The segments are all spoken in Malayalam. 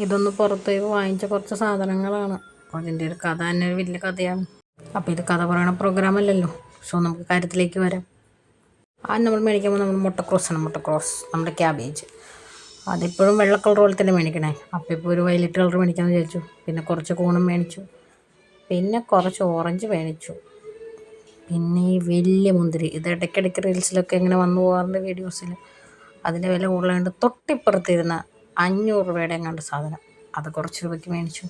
ഇതൊന്ന് പുറത്ത് വാങ്ങിച്ച കുറച്ച് സാധനങ്ങളാണ്. അതിന്റെ ഒരു കഥ തന്നെ ഒരു വലിയ കഥയാണ്. അപ്പോൾ ഇത് കഥ പറയണ പ്രോഗ്രാം അല്ലല്ലോ. സോ നമുക്ക് കാര്യത്തിലേക്ക് വരാം. ആ നമ്മൾ മേടിക്കുമ്പോൾ നമ്മൾ മുട്ടക്രോസ് ആണ്. മുട്ടക്രോസ് നമ്മുടെ ക്യാബേജ് അതിപ്പോഴും വെള്ള കളർ പോലെ തന്നെ മേടിക്കണേ. അപ്പോൾ ഇപ്പോൾ ഒരു വയലറ്റ് കളർ മേടിക്കാമെന്ന് വിചാരിച്ചു. പിന്നെ കുറച്ച് കൂണും മേടിച്ചു. പിന്നെ കുറച്ച് ഓറഞ്ച് മേടിച്ചു. പിന്നെ ഈ വലിയ മുന്തിരി. ഇത് ഇടയ്ക്കിടയ്ക്ക് റീൽസിലൊക്കെ ഇങ്ങനെ വന്നു പോകാറുണ്ട് വീഡിയോസിൽ അതിന്റെ വില കൂടുതലായിട്ട് തൊട്ടിപ്പുറത്തിരുന്ന അഞ്ഞൂറ് രൂപയുടെ എങ്ങാണ്ട് സാധനം. അത് കുറച്ച് രൂപയ്ക്ക് മേടിച്ചു.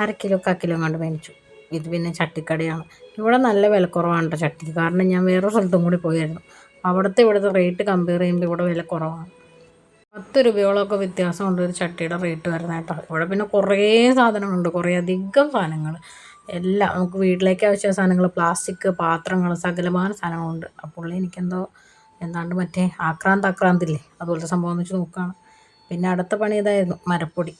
അര കിലോ കിലോ എങ്ങാണ്ട് മേടിച്ചു. ഇത് പിന്നെ ചട്ടിക്കടയാണ്. ഇവിടെ നല്ല വിലക്കുറവാണ് കേട്ടോ ചട്ടിക്ക്. കാരണം ഞാൻ വേറെ സ്ഥലത്തും കൂടി പോയായിരുന്നു. അവിടുത്തെ ഇവിടുത്തെ റേറ്റ് കമ്പയർ ചെയ്യുമ്പോൾ ഇവിടെ വില കുറവാണ്. പത്ത് രൂപയോളമൊക്കെ വ്യത്യാസമുണ്ട് ഒരു ചട്ടിയുടെ റേറ്റ് വരുന്നത് കേട്ടോ ഇവിടെ പിന്നെ കുറേ സാധനങ്ങളുണ്ട്. കുറേ അധികം സാധനങ്ങൾ എല്ലാം നമുക്ക് വീട്ടിലേക്ക് ആവശ്യ സാധനങ്ങൾ പ്ലാസ്റ്റിക് പാത്രങ്ങൾ സകലമാന സാധനങ്ങളുണ്ട്. അപ്പോൾ എനിക്കെന്തോ എന്താണ്ട് മറ്റേ ആക്രാന്ത് ആക്രാന്തില്ലേ അതുപോലത്തെ സംഭവം എന്ന് വെച്ച് നോക്കുകയാണ് പിന്നെ അടുത്ത പണി ഇതായിരുന്നു മരപ്പൊടി.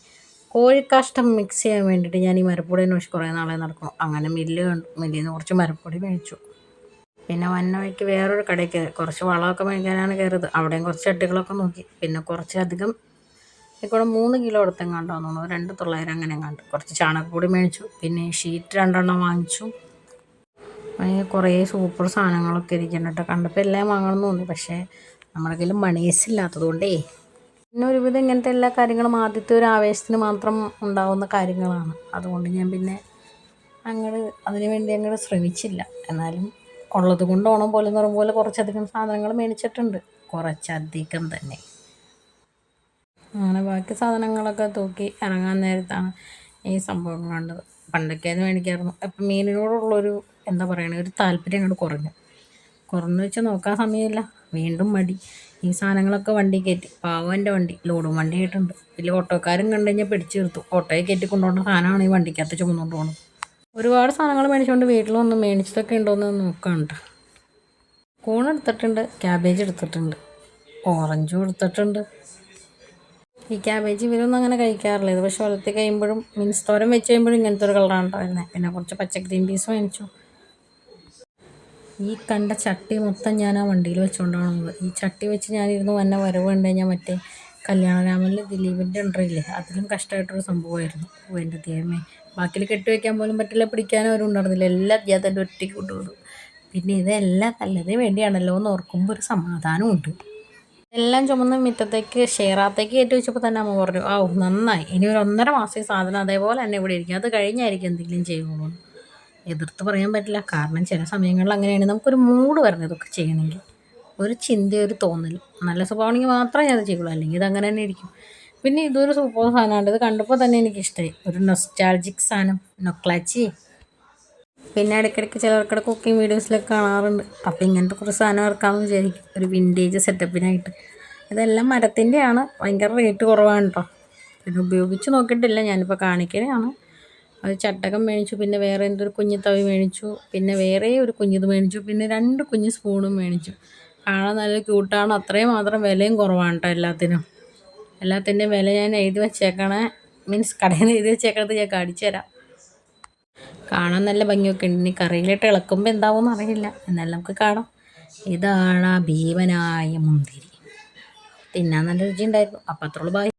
കോഴിക്കാഷ്ടം മിക്സ് ചെയ്യാൻ വേണ്ടിയിട്ട് ഞാൻ ഈ മരപ്പൊടി അന്വേഷിച്ച് കുറേ നാളെ നടക്കണം അങ്ങനെ മില്ല് കണ്ടു. മില്ലിൽ നിന്ന് കുറച്ച് മരപ്പൊടി മേടിച്ചു. പിന്നെ വന്ന വഴിക്ക് വേറൊരു കടയ്ക്ക് കുറച്ച് വളമൊക്കെ മേടിക്കാനാണ് കയറിയത്. അവിടെയും കുറച്ച് ചട്ടികളൊക്കെ നോക്കി. പിന്നെ കുറച്ചധികം ഇവിടെ മൂന്ന് കിലോ എടുത്തെങ്ങാണ്ടോ തോന്നുന്നു. രണ്ട് തൊള്ളായിരം അങ്ങനെ എങ്ങാണ്ട് കുറച്ച് ചാണകപ്പൊടി മേടിച്ചു. പിന്നെ ഷീറ്റ് രണ്ടെണ്ണം വാങ്ങിച്ചു. അങ്ങനെ കുറേ സൂപ്പർ സാധനങ്ങളൊക്കെ ഇരിക്കുന്നുണ്ട്. കണ്ടപ്പോൾ എല്ലാം വാങ്ങണം എന്ന് തോന്നി. പക്ഷേ നമ്മുടെ കയ്യിൽ മണീസ് ഇല്ലാത്തത് കൊണ്ടേ പിന്നെ ഒരുവിധം ഇങ്ങനത്തെ എല്ലാ കാര്യങ്ങളും ആദ്യത്തെ ഒരു ആവേശത്തിന് മാത്രം ഉണ്ടാവുന്ന കാര്യങ്ങളാണ്. അതുകൊണ്ട് ഞാൻ പിന്നെ അങ്ങോട്ട് അതിന് വേണ്ടി അങ്ങോട്ട് ശ്രമിച്ചില്ല. എന്നാലും ഉള്ളത് കൊണ്ട് ഓണം പോലെ എന്ന് പറയുമ്പോൾ പോലെ കുറച്ചധികം സാധനങ്ങൾ മേടിച്ചിട്ടുണ്ട്. കുറച്ചധികം തന്നെ. അങ്ങനെ ബാക്കി സാധനങ്ങളൊക്കെ തൂക്കി ഇറങ്ങാൻ നേരത്താണ് ഈ സംഭവം കണ്ടത്. പണ്ടൊക്കെ അത് മേടിക്കായിരുന്നു അപ്പം മീനിനോടുള്ളൊരു എന്താ പറയണ ഒരു താല്പര്യം അങ്ങോട്ട് കുറഞ്ഞു. കുറഞ്ഞു വെച്ച് നോക്കാൻ സമയമില്ല. വീണ്ടും മടി. ഈ സാധനങ്ങളൊക്കെ വണ്ടി കയറ്റി. പാവന്റെ വണ്ടി. ലോഡും വണ്ടി ആയിട്ടുണ്ട്. വലിയ ഓട്ടോക്കാരും കണ്ടു കഴിഞ്ഞാൽ പിടിച്ചു നിർത്തും. ഓട്ടോയെ കയറ്റി കൊണ്ടുപോകുന്ന സാധനമാണ് ഈ വണ്ടിക്കകത്ത് ചുമന്നുകൊണ്ട് പോകുന്നത് ഒരുപാട് സാധനങ്ങൾ മേടിച്ചുകൊണ്ട് വീട്ടിൽ വന്ന് മേടിച്ചതൊക്കെ ഉണ്ടോയെന്ന് നോക്കാം കേട്ടോ കൂൺ എടുത്തിട്ടുണ്ട്. ക്യാബേജ് എടുത്തിട്ടുണ്ട്. ഓറഞ്ചും എടുത്തിട്ടുണ്ട്. ഈ ക്യാബേജ് ഇവരൊന്നും അങ്ങനെ കഴിക്കാറില്ല. ഇത് പക്ഷെ വളർത്തി കഴിയുമ്പോഴും മീൻസ് തോരം വെച്ച് കഴിയുമ്പോഴും ഇങ്ങനത്തെ ഒരു കളറാണ് ഉണ്ടായിരുന്നത് പിന്നെ കുറച്ച് പച്ച ഗ്രീൻ പീസ് മേടിച്ചു. ഈ കണ്ട ചട്ടി മൊത്തം ഞാൻ ആ വണ്ടിയിൽ വെച്ചുകൊണ്ടാണ് വന്നത് ഈ ചട്ടി വെച്ച് ഞാനിരുന്ന് വന്ന വരവ് കണ്ടു കഴിഞ്ഞാൽ മറ്റേ കല്യാണരാമനിൽ ദിലീപിന്റെ ഉണ്ടറിയില്ലേ? അതിലും കഷ്ടമായിട്ടൊരു സംഭവമായിരുന്നു. ഓ എന്റെ ദൈവമേ. ബാക്കിൽ കെട്ടി വയ്ക്കാൻ പോലും പറ്റില്ല പിടിക്കാനും അവരും ഉണ്ടായിരുന്നില്ല. എല്ലാം തന്നെ ഒറ്റയ്ക്ക് കൊണ്ടുപോകും പിന്നെ ഇതെല്ലാം നല്ലതിന് വേണ്ടിയാണല്ലോ എന്ന് ഓർക്കുമ്പോൾ ഒരു സമാധാനമുണ്ട് എല്ലാം ചുമന്ന് മിറ്റത്തേക്ക് ഷെയറാത്തേക്ക് കയറ്റി വെച്ചപ്പോൾ തന്നെ അമ്മ പറഞ്ഞു ആ നന്നായി. ഇനി ഒരു ഒന്നര മാസം ഈ സാധനം അതേപോലെ തന്നെ ഇവിടെ ഇരിക്കും. അത് കഴിഞ്ഞായിരിക്കും എന്തെങ്കിലും ചെയ്യുള്ളൂ. എതിർത്ത് പറയാൻ പറ്റില്ല. കാരണം ചില സമയങ്ങളിൽ അങ്ങനെയാണ്. നമുക്കൊരു മൂഡ് വരണം ഇതൊക്കെ ചെയ്യണമെങ്കിൽ. ഒരു ചിന്ത ഒരു തോന്നൽ. നല്ല സ്വഭാവമാണെങ്കിൽ മാത്രമേ ഞാൻ അത് ചെയ്യുള്ളൂ. അല്ലെങ്കിൽ ഇത് അങ്ങനെ തന്നെ ഇരിക്കും. പിന്നെ ഇതൊരു സൂപ്പർ സാധനമാണ്. ഇത് കണ്ടപ്പോൾ തന്നെ എനിക്കിഷ്ടമായി ഒരു നൊസ്റ്റാൾജിക് സാധനം. നൊക്ലാച്ചി. പിന്നെ ഇടയ്ക്കിടയ്ക്ക് ചിലർക്കിടെ കുക്കിംഗ് വീഡിയോസിലൊക്കെ കാണാറുണ്ട്. അപ്പോൾ ഇങ്ങനത്തെ കുറച്ച് സാധനം ഇറക്കാമെന്ന് വിചാരിക്കും. ഒരു വിന്റേജ് സെറ്റപ്പിനായിട്ട് ഇതെല്ലാം മരത്തിന്റെയാണ്. ഭയങ്കര റേറ്റ് കുറവാണ് കേട്ടോ പിന്നെ ഉപയോഗിച്ച് നോക്കിയിട്ടില്ല. ഞാനിപ്പോൾ കാണിക്കലാണ് അത് ചട്ടകം മേടിച്ചു പിന്നെ വേറെ എന്തൊരു കുഞ്ഞു തവി മേടിച്ചു പിന്നെ വേറെ ഒരു കുഞ്ഞിത് മേടിച്ചു പിന്നെ രണ്ട് കുഞ്ഞു സ്പൂണും മേടിച്ചു. കാണാൻ നല്ല ക്യൂട്ടാണ്. അത്രയും മാത്രം വിലയും കുറവാണ് കേട്ടോ എല്ലാത്തിനും. എല്ലാത്തിന്റെയും വില ഞാൻ എഴുതി വെച്ചേക്കണേ. മീൻസ് കടയിൽ നിന്ന് എഴുതി വെച്ചേക്കണത് ഞാൻ കാണിച്ചു തരാം. കാണാൻ നല്ല ഭംഗിയൊക്കെ ഉണ്ട്. ഇനി കറിയിലിട്ട് ഇളക്കുമ്പോൾ എന്താവും അറിയില്ല എന്നാലും നമുക്ക് കാണാം. ഇതാണ് ഭീമനായ മുന്തിരി. തിന്നാൻ നല്ല രുചി ഉണ്ടായിരുന്നു അപ്പം അത്രയുള്ളൂ ബായ്